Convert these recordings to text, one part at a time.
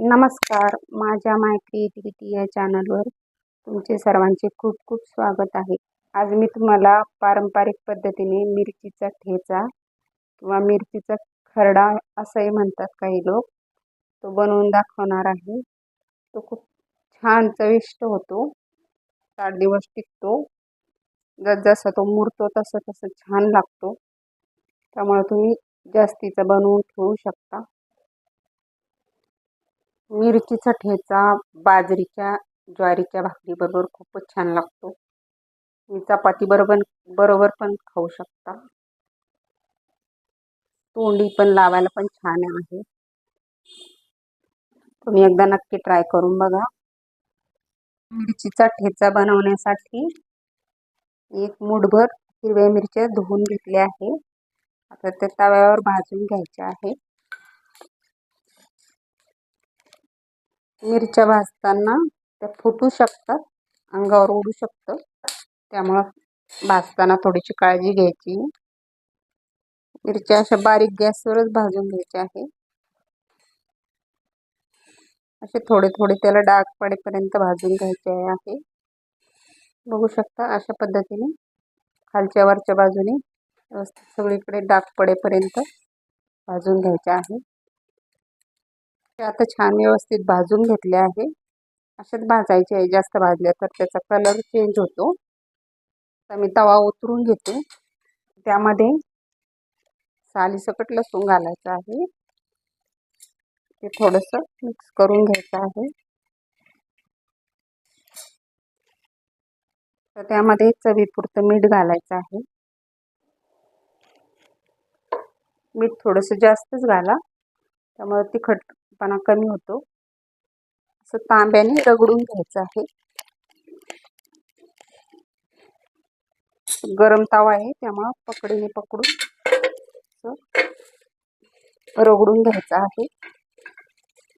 नमस्कार. माझ्या माय क्रिएटिव्हिटी या चॅनलवर तुमचे सर्वांचे खूप खूप स्वागत आहे. आज मी तुम्हाला पारंपरिक पद्धतीने मिरचीचा ठेचा किंवा मिरचीचा खरडा असंही म्हणतात काही लोक. तो बनवून दाखवणार आहे. तो खूप छान चविष्ट होतो. सात दिवस टिकतो. जसजसा तो मुरतो तसं तसं छान लागतो. त्यामुळे तुम्ही जास्तीचं बनवून ठेवू शकता. मिरचीचा ठेचा बाजरीच्या ज्वारीच्या भाकरीबरोबर खूपच छान लागतो. मी चपाती बरोबर बरोबर पण खाऊ शकता. तोंडी पण लावायला पण छान आहे. तुम्ही एकदा नक्की ट्राय करून बघा. मिरचीचा ठेचा बनवण्यासाठी एक मुठभर हिरव्या मिरच्या धुवून घेतल्या आहे आता त्या तव्यावर भाजून घ्यायच्या आहे मिरच्या भाजताना त्या फुटू शकतात अंगावर उडू शकतं. त्यामुळं भाजताना थोडीशी काळजी घ्यायची. मिरच्या अशा बारीक गॅसवरच भाजून घ्यायच्या आहे. असे थोडे थोडे त्याला डाग पडेपर्यंत भाजून घ्यायचे आहे. बघू शकता अशा पद्धतीने खालच्या वरच्या बाजूने व्यवस्थित सगळीकडे डाग पडेपर्यंत भाजून घ्यायचे आहे. ते आता छान व्यवस्थित भाजून घेतले आहे. असेच भाजायचे आहे जास्त भाजल्या तर त्याचा कलर चेंज होतो. तर मी तवा उतरून घेते. त्यामध्ये सालीसकट लसूण घालायचं आहे. ते थोडंसं मिक्स करून घ्यायचं आहे. तर त्यामध्ये चवीपुरतं मीठ घालायचं आहे. मीठ थोडंसं जास्तच घाला. त्यामुळे तिखट पणा कमी होतो. असं तांब्याने रगडून घ्यायचं आहे. गरम तावा आहे त्यामुळं पकडीने पकडून रगडून घ्यायचं आहे.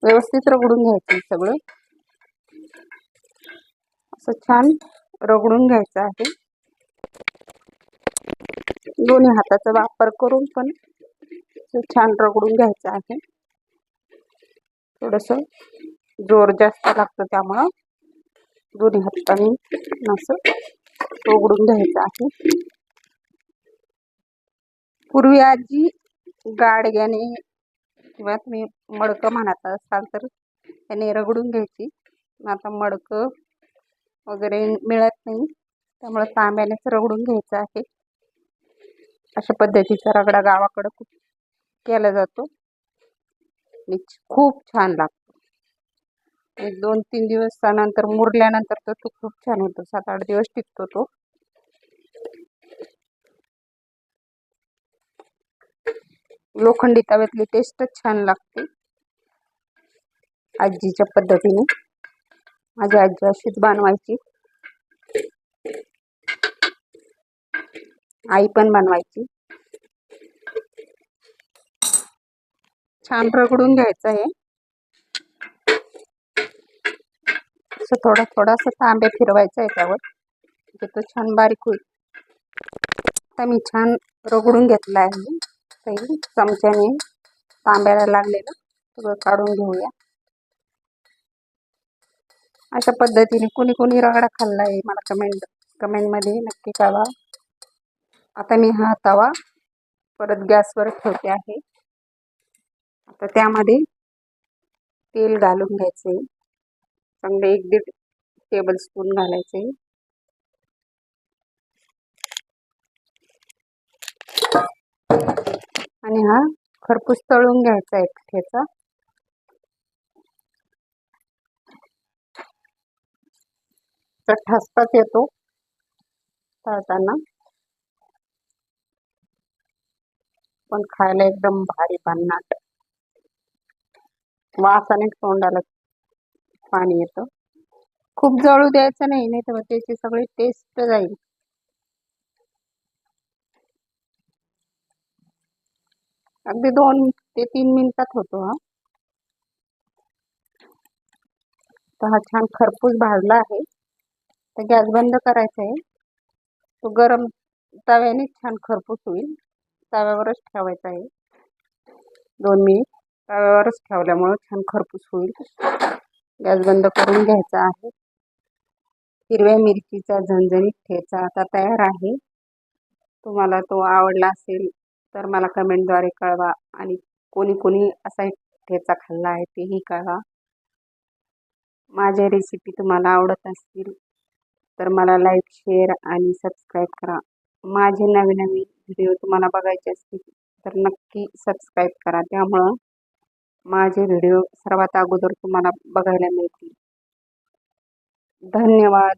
व्यवस्थित रगडून घ्यायचं सगळं. असं छान रगडून घ्यायचं आहे. दोन्ही हाताचा वापर करून पण छान रगडून घ्यायचं आहे. थोडंसं जोर जास्त लागतं त्यामुळं दोन्ही हाताने असं उघडून घ्यायचं आहे. पूर्वी आजी गाडग्याने किंवा तुम्ही मडकं म्हणत असाल तर त्याने रगडून घ्यायची. आता मडकं वगैरे मिळत नाही त्यामुळं तांब्यानेच रगडून घ्यायचं आहे. अशा पद्धतीचा रगडा गावाकडं खूप केला जातो. खूप छान लागतो. एक दोन तीन दिवसानंतर मुरल्यानंतर तर तो खूप छान होतो. सात आठ दिवस टिकतो तो. लोखंडी तव्यातली टेस्टच छान लागते. आजीच्या पद्धतीने. माझी आजी अशीच बनवायची. आई पण बनवायची. छान रगडून घ्यायचं आहे. असं थोडा थोडासा तांबे फिरवायचा आहे म्हणजे तो छान बारीक होईल. आता मी छान रगडून घेतला आहे. काही चमच्याने तांब्याला लागलेलं सगळं काढून घेऊया. अशा पद्धतीने कुणी कुणी रगडा खाल्ला आहे मला कमेंट कमेंटमध्ये नक्की कळवा. आता मी हा तवा परत गॅसवर ठेवते आहे. आता त्यामध्ये तेल घालून घ्यायचे. चांगले एक दीड टेबल स्पून घालायचे. आणि हा खरपूस तळून घ्यायचा एक ठेचा. ठसकाच येतो तळताना. पण खायला एकदम भारी भन्नाट वासाने तोंडाला पाणी येतं. खूप जळू द्यायचं नाही नाही तर त्याची सगळी टेस्ट जाईल. अगदी दोन ते तीन मिनिटात होतो हा. तर हा छान खरपूस भाजला आहे. तर गॅस बंद करायचा आहे. तो गरम तव्याने छान खरपूस होईल. तव्यावरच ठेवायचा आहे. दोन मिनिट. तव्यावरच ठेवल्यामुळं छान खरपूस होईल. गॅस बंद करून घ्यायचा आहे. हिरव्या मिरचीचा झणझणीत ठेचा आता तयार आहे. तुम्हाला तो आवडला असेल तर मला कमेंटद्वारे कळवा आणि कोणी कोणी असा ठेचा खाल्ला आहे तेही कळवा. माझ्या रेसिपी तुम्हाला आवडत असतील तर मला लाईक शेअर आणि सबस्क्राईब करा. माझे नवीन नवीन व्हिडिओ तुम्हाला बघायचे असतील तर नक्की सबस्क्राईब करा. त्यामुळं माझे व्हिडिओ सर्वात अगोदर तुम्हाला बघायला मिळतील. धन्यवाद.